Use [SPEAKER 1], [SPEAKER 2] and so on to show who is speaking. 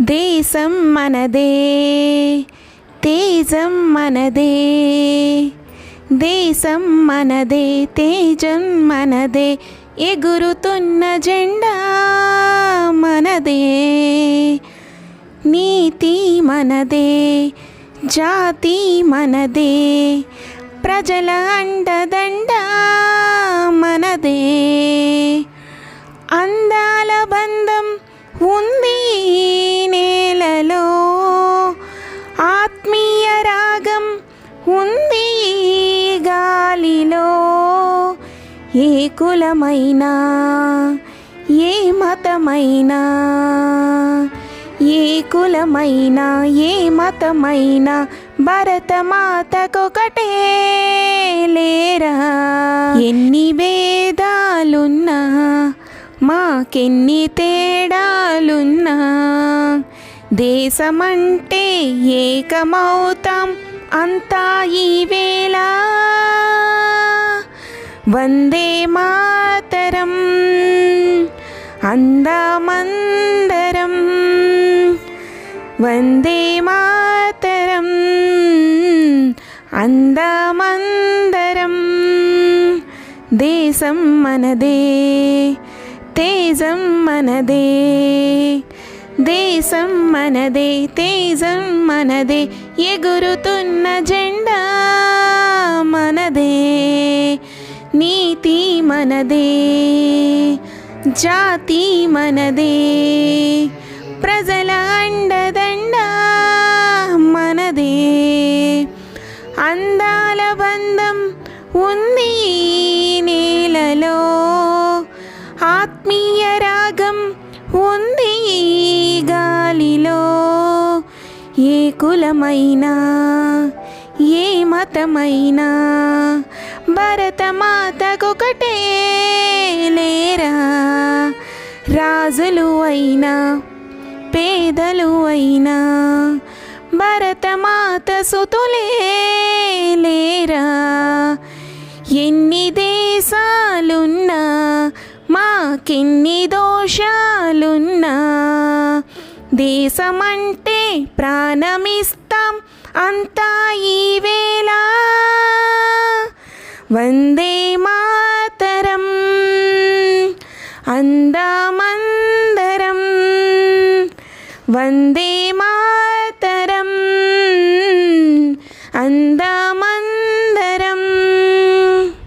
[SPEAKER 1] దేశం మనదే తేజం మనదే. దేశం మనదే తేజం మనదే ఎగురుతున్న జెండా మనదే. నీతి మనదే జాతి మనదే ప్రజల అండదండ మనదే. ఆత్మీయ రాగం ఉంది ఈ గాలిలో. ఏ కులమైనా ఏ మతమైనా ఏ కులమైనా ఏ మతమైనా భరతమాతకొకటే లేరా? ఎన్ని భేదాలున్నా మాకెన్ని తేడాలు దేశమంటే ఏకమవుతాం అంతా ఈ వేళ వందే మాతరం అందమందరం వందే మాతరం అందమందరం దేశం మనదే తేజం మనదే దేశం మనదే తేజం మనదే ఎగురుతున్న జెండా మనదే నీతి మనదే జాతి మనదే ప్రజల అండదండ మనదే. అందాల బంధం ఉంది ఏ కులమైనా ఏ మతమైనా భరతమాతకొకటే లేరా. రాజులు అయినా పేదలు అయినా భరతమాత సుతులే లేరా. ఎన్ని దేశాలున్నా మాకెన్ని దోషాలున్నా దేశమంటే ప్రాణమిస్తాం అంతా ఈ వేళ. వందే మాతరం అందమందరం. వందే మా